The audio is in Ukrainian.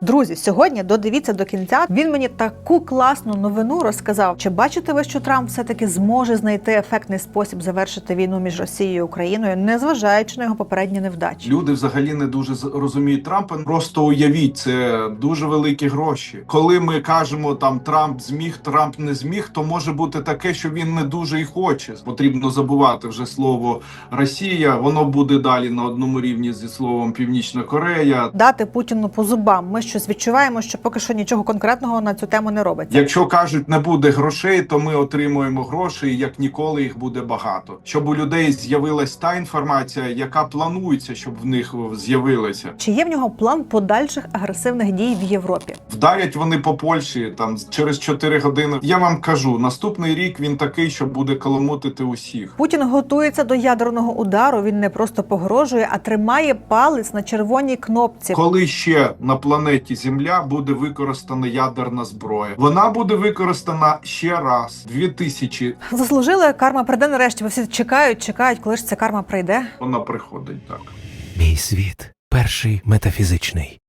Друзі, сьогодні додивіться до кінця. Він мені таку класну новину розказав. Чи бачите ви, що Трамп все-таки зможе знайти ефектний спосіб завершити війну між Росією і Україною, незважаючи на його попередні невдачі? Люди взагалі не дуже розуміють Трампа. Просто уявіть, це дуже великі гроші. Коли ми кажемо там Трамп зміг, Трамп не зміг, то може бути таке, що він не дуже і хоче. Потрібно забувати вже слово Росія. Воно буде далі на одному рівні зі словом Північна Корея. Дати Путіну по зубам. Ми щось відчуваємо, що поки що нічого конкретного на цю тему не робиться. Якщо кажуть, не буде грошей, то ми отримуємо гроші, і як ніколи їх буде багато. Щоб у людей з'явилась та інформація, яка планується, щоб в них з'явилася. Чи є в нього план подальших агресивних дій в Європі? Вдарять вони по Польщі там через 4 години. Я вам кажу, наступний рік він такий, що буде каламутити усіх. Путін готується до ядерного удару. Він не просто погрожує, а тримає палець на червоній кнопці. Коли ще на планеті Земля буде використана ядерна зброя, вона буде використана ще раз 2000 Заслужили карма прийде нарешті. бо всі чекають, чекають, коли ж ця карма прийде. Вона приходить так. Мій світ перший метафізичний.